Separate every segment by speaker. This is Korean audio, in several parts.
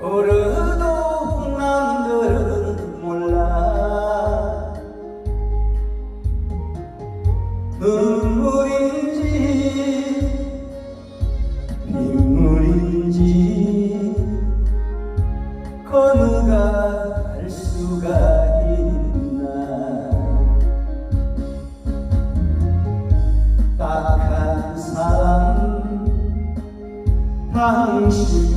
Speaker 1: 오르도 남들은 몰라. 눈물인지 민물인지 건우가 알 수가 있나. 딱한 사람 당신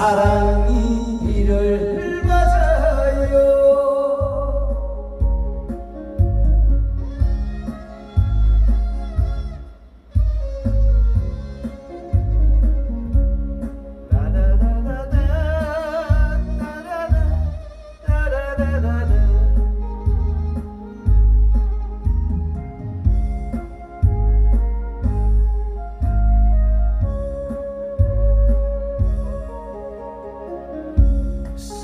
Speaker 1: 사랑이 이를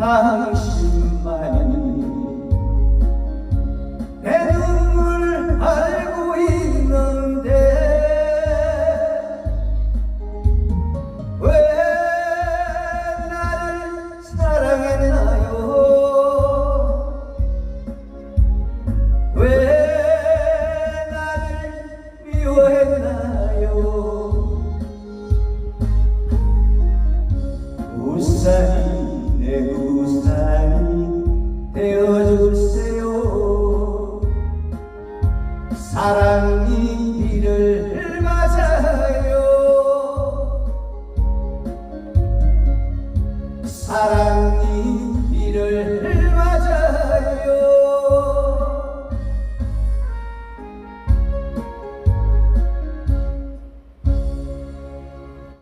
Speaker 1: 당신 사랑이 비를 맞아요. 사랑이 비를